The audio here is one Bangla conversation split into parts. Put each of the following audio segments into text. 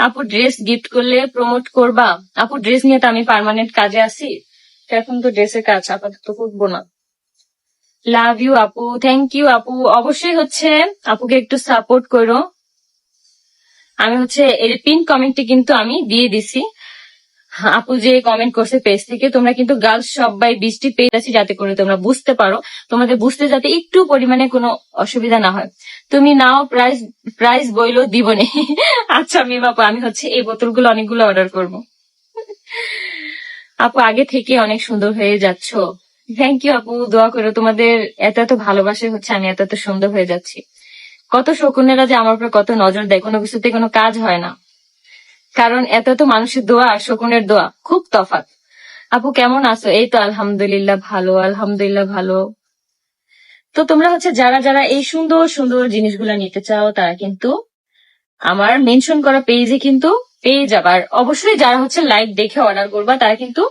আপু ড্রেস গিফট করলে প্রমোট করবা? আপু ড্রেস নিয়ে তো আমি পার্মানেন্ট কাজে আছি। এখন তো ড্রেসের কাজ আপাতত করব না। লাভ ইউ আপু। থ্যাংক ইউ আপু। অবশ্যই হচ্ছে আপুকে একটু সাপোর্ট করো। আমি হচ্ছে, এর পিন কমেন্টটি কিন্তু আমি দিয়ে দিছি। আপু যে কমেন্ট করছে পেজ থেকে, তোমরা কিন্তু গার্লস সবাই বৃষ্টি পেজ আছে যাতে করে তোমরা বুঝতে পারো। তোমাদের বুঝতে যাতে একটু পরিমাণে কোনো অসুবিধা না হয়। তুমি নাও প্রাইস প্রাইস বইলো দিবনে। আচ্ছা মিম আপু আমি হচ্ছে এই বোতলগুলো অনেকগুলো অর্ডার করব। আপু, আগে থেকে অনেক সুন্দর হয়ে যাচ্ছ। থ্যাংক ইউ আপু। দোয়া করো তোমাদের এত এত ভালোবাসে হচ্ছে, আমি এত এত সুন্দর হয়ে যাচ্ছি। কত শকুনেরা যে আমার উপর কত নজর দেয়, কোনো কিছুতে কোনো কাজ হয় না। কারণ এত এত মানুষের দোয়া আর শকুনের দোয়া খুব তফাৎ। আপু, কেমন আছো? এই তো আলহামদুলিল্লাহ ভালো আলহামদুলিল্লাহ ভালো। তো তোমরা হচ্ছে যারা যারা এই সুন্দর সুন্দর জিনিসগুলো নিতে চাও, তারা কিন্তু আমার মেনশন করা পেজে কিন্তু পেয়ে যাবা। আর অবশ্যই যারা হচ্ছে লাইভ দেখে অর্ডার করবা, তারা কিন্তু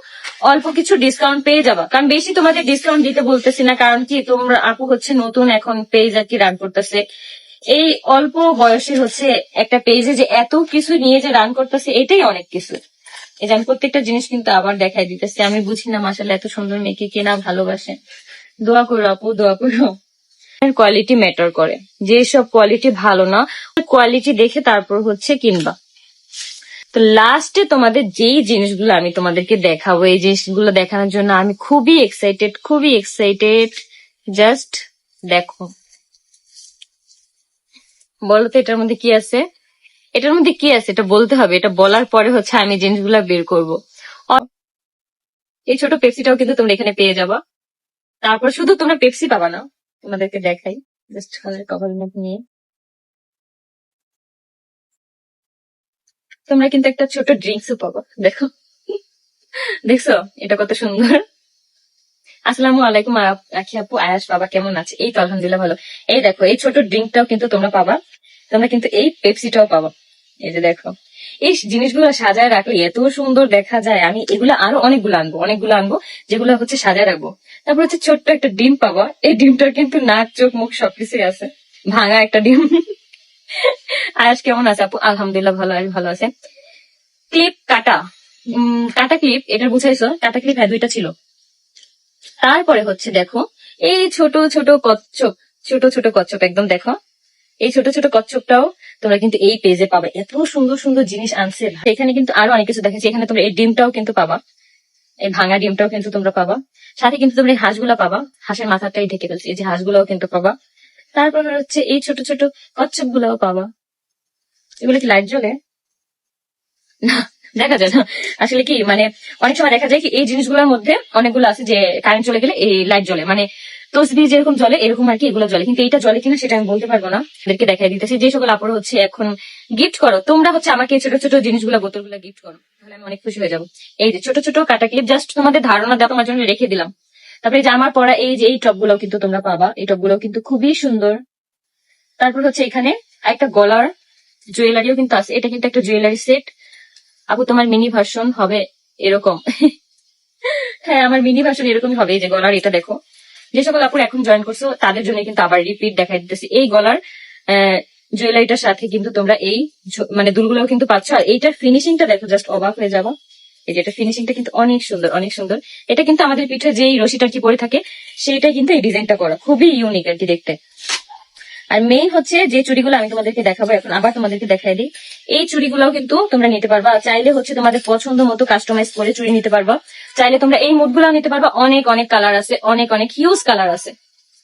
অল্প কিছু ডিসকাউন্ট পেয়ে যাবা। কারণ বেশি তোমাদের ডিসকাউন্ট দিতে বলতেছি না, কারণ কি তোমরা, আপু হচ্ছে নতুন এখন পেজ আর কি রান করতেছে। এই অল্প বয়সে হচ্ছে একটা পেজে যে এত কিছু নিয়ে যে রান করতেছে, এটাই অনেক কিছু। এই যে আমি প্রত্যেকটা জিনিস কিন্তু আবার দেখাই দিতেছি। আমি বুঝি না মাসালে এত সুন্দর মেয়েকে কেনা ভালোবাসে। দোয়া করো আপু, দোয়া করো। কোয়ালিটি ম্যাটার করে। যেসব কোয়ালিটি ভালো না কোয়ালিটি দেখে তারপর হচ্ছে কিনবা। তো লাস্টে তোমাদের যেই জিনিসগুলো আমি তোমাদেরকে দেখাবো, এই জিনিসগুলো দেখানোর জন্য আমি খুবই এক্সাইটেড খুবই এক্সাইটেড জাস্ট দেখো। বলো এটার মধ্যে কি আছে? এটার মধ্যে কি আছে? এটা বলতে হবে। এটা বলার পরে হচ্ছে আমি জিনিসগুলা বের করব। এই ছোট পেপসিটাও কিন্তু তোমরা এখানে পেয়ে যাবা। তারপর শুধু তোমরা পেপসি পাবা না। তোমাদেরকে দেখাই। জাস্ট কভার নিয়ে। তোমরা কিন্তু একটা ছোট ড্রিঙ্কসও পাবো। দেখো। দেখছ? এটা কত সুন্দর। আসসালামু আলাইকুম আপু আয়াস বাবা কেমন আছে? এই তো আলহামদুলিল্লাহ ভালো। এই দেখো, এই ছোট ড্রিঙ্কটাও কিন্তু তোমরা পাবা। তোমরা কিন্তু এই পেপসিটাও পাবা। এই যে দেখো। এই জিনিসগুলো সাজায় রাখলে এত সুন্দর দেখা যায়। আমি এগুলো আরও অনেকগুলো আনব অনেকগুলো আনব, যেগুলো হচ্ছে সাজায় রাখব। তারপর হচ্ছে ছোট্ট একটা ডিম পাবা। এই ডিমটার কিন্তু নাক, চোখ, মুখ সবকিছুই আছে। ভাঙা একটা ডিম। আয়াস কেমন আছে আপু? আলহামদুলিল্লাহ ভালো ভালো আছে। ক্লিপ কাটা। কাটা ক্লিপ, এটা বুঝাইছো? কাটা ক্লিপ হ্যাঁ দুইটা ছিল। তারপরে হচ্ছে দেখো, এই ছোট ছোট কচ্ছপ, ছোট ছোট কচ্ছপ, একদম দেখো। এই ছোট ছোট কচ্ছপটাও তোমরা কিন্তু এই পেজে পাবে। এত সুন্দর সুন্দর জিনিস আনছে এখানে কিন্তু আরও অনেক কিছু দেখেছি। এখানে তোমরা এই ডিমটাও কিন্তু পাবা। এই ভাঙা ডিমটাও কিন্তু তোমরা পাবা। সাথে কিন্তু তোমরা এই হাঁসগুলা পাবা। হাঁসের মাথাটাই ঢেকে ফেলছে। এই যে হাঁসগুলাও কিন্তু পাবা। তারপর হচ্ছে এই ছোট ছোট কচ্ছপ গুলাও পাবা। এগুলো কি লাইট জ্বলে? না। দেখা যায় না। আসলে কি মানে অনেক সময় দেখা যায় কি, এই জিনিসগুলোর মধ্যে অনেকগুলো আছে যে কারেন্ট চলে গেলে এই লাইট জ্বলে। মানে তসবি যেরকম জ্বলে, এরকম আর কি এগুলো জ্বলে। কিন্তু এইটা জ্বলে কিনা সেটা আমি বলতে পারব না। এদেরকে দেখাই দিতেছি। যে সকল আপুর হচ্ছে এখন গিফট করো, তোমরা হচ্ছে আমাকে ছোট ছোট জিনিসগুলো, বোতলগুলো গিফট করো। তাহলে আমি অনেক খুশি হয়ে যাব। এই যে ছোট ছোট কাটা ক্লিপ জাস্ট তোমাদের ধারণা দেওয়া তোমার জন্য রেখে দিলাম। তারপরে যে আমার পরা এই যে, এই টপগুলো কিন্তু তোমরা পাবা। এই টপগুলো কিন্তু খুবই সুন্দর। তারপর হচ্ছে এখানে একটা গলার জুয়েলারিও কিন্তু আছে। এটা কিন্তু একটা জুয়েলারি সেট আপু তোমার মিনি ভার্সন হবে এরকম? হ্যাঁ আমার মিনি ভার্সন এরকমই হবে যে গলার এটা দেখো। যে সকল আপুর এখন জয়েন করছ, তাদের জন্য কিন্তু আবার রিপিট দেখাই দিতেছি। এই গলার জুয়েলারিটার সাথে কিন্তু তোমরা এই মানে দুলগুলো কিন্তু পাচ্ছ। আর এইটার ফিনিশিংটা দেখো জাস্ট অবাক হয়ে যাব। এই যে এটা ফিনিশিংটা কিন্তু অনেক সুন্দর অনেক সুন্দর। এটা কিন্তু আমাদের পিঠে যেই রশিটা কি পরে থাকে, সেইটাই কিন্তু এই ডিজাইনটা করা। খুবই ইউনিক আর কি দেখতে। আর মেইন হচ্ছে যে চুড়িগুলো আমি তোমাদেরকে দেখাবো, এখন আবার তোমাদেরকে দেখাই দিই। এই চুড়িগুলোও কিন্তু তোমরা নিতে পারবা। চাইলে হচ্ছে তোমাদের পছন্দ মতো কাস্টমাইজ করে চুড়ি নিতে পারবা। চাইলে তোমরা এই মুডগুলো নিতে পারবা। অনেক অনেক কালার আছে, অনেক অনেক হিউজ কালার আছে।